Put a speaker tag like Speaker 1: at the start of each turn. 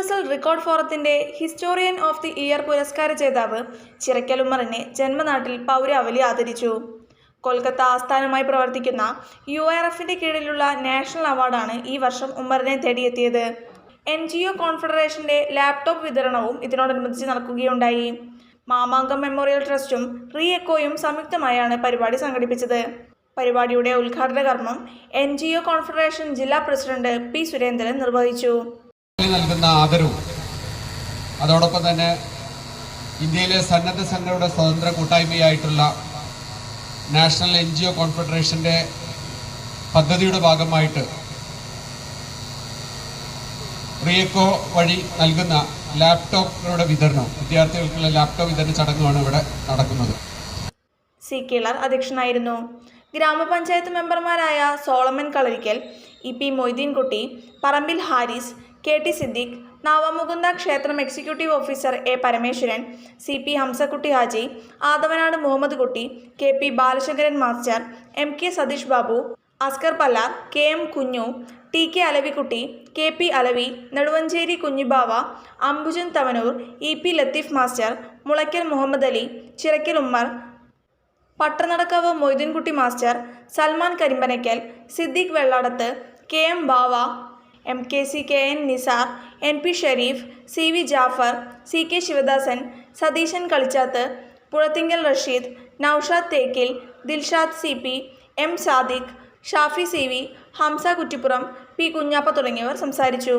Speaker 1: Universal record ഫോറത്തിന്റെ historian of the year പുരസ്കാര ജേതാവ് ചിറക്കൽ ഉമ്മറിനെ ജന്മനാട്ടിൽ പൗരാവലി ആദരിച്ചു. കൊൽക്കത്ത ആസ്ഥാനമായി പ്രവർത്തിക്കുന്ന യു ആർ എഫിന്റെ കീഴിലുള്ള നാഷണൽ അവാർഡാണ് ഈ വർഷം ഉമ്മറിനെ തേടിയെത്തിയത്. എൻ ജി ഒ കോൺഫെഡറേഷന്റെ ലാപ്ടോപ്പ് വിതരണവും ഇതിനോടനുബന്ധിച്ച് നടക്കുകയുണ്ടായി. മാമാങ്കം മെമ്മോറിയൽ ട്രസ്റ്റും റീ എക്കോയും സംയുക്തമായാണ് പരിപാടി സംഘടിപ്പിച്ചത്. പരിപാടിയുടെ ഉദ്ഘാടന കർമ്മം എൻ ജി ഒ കോൺഫെഡറേഷൻ ജില്ലാ പ്രസിഡന്റ് പി സുരേന്ദ്രൻ നിർവഹിച്ചു.
Speaker 2: നൽകുന്ന ആദരവും. അതോടൊപ്പം തന്നെ ഇന്ത്യയിലെ സന്നദ്ധ സംഘടനയുടെ സ്വതന്ത്ര കൂട്ടായ്മയായിട്ടുള്ള നാഷണൽ എൻ ജി ഒ കോൺഫെഡറേഷന്റെ പദ്ധതിയുടെ ഭാഗമായിട്ട് റിയക്കോ വഴി നൽകുന്ന ലാപ്ടോപ്പുകളുടെ വിതരണം. വിദ്യാർത്ഥികൾക്കുള്ള ലാപ്ടോപ്പ് വിതരണ ചടങ്ങുമാണ് ഇവിടെ നടക്കുന്നത്.
Speaker 1: സി കിളർ അധ്യക്ഷനായിരുന്നു. ഗ്രാമപഞ്ചായത്ത് മെമ്പർമാരായ Solomon Kalarikkal E P Moideenkutty Parambil Haris K T Siddique Navamukunda ക്ഷേത്രം executive officer A Parameswaran C P Hamsakutty Haji Athavanad Muhammad Kutty K P Balasankaran master M K Satheesh Babu Askar Pallar K M Kunju T K Alavikutty K P Alavi Neduvanchery Kunhibava Ambujan Tavanur E P Latheef master Mulakkal Muhammad Ali Chirakkal Ummer Pattanadakkavu Moideenkutty master Salman Karimbanakkal Siddique Velladath K M Bava M K C K N Nisar N P Shareef C V Jafar C K Sivadasan Satheesan Kalichath Puzhathinkal Rasheed Noushad Thekkil Dilshad C P M Sadiq Shafi C V Hamsa Kuttippuram P Kunhappa തുടങ്ങിയവർ സംസാരിച്ചു.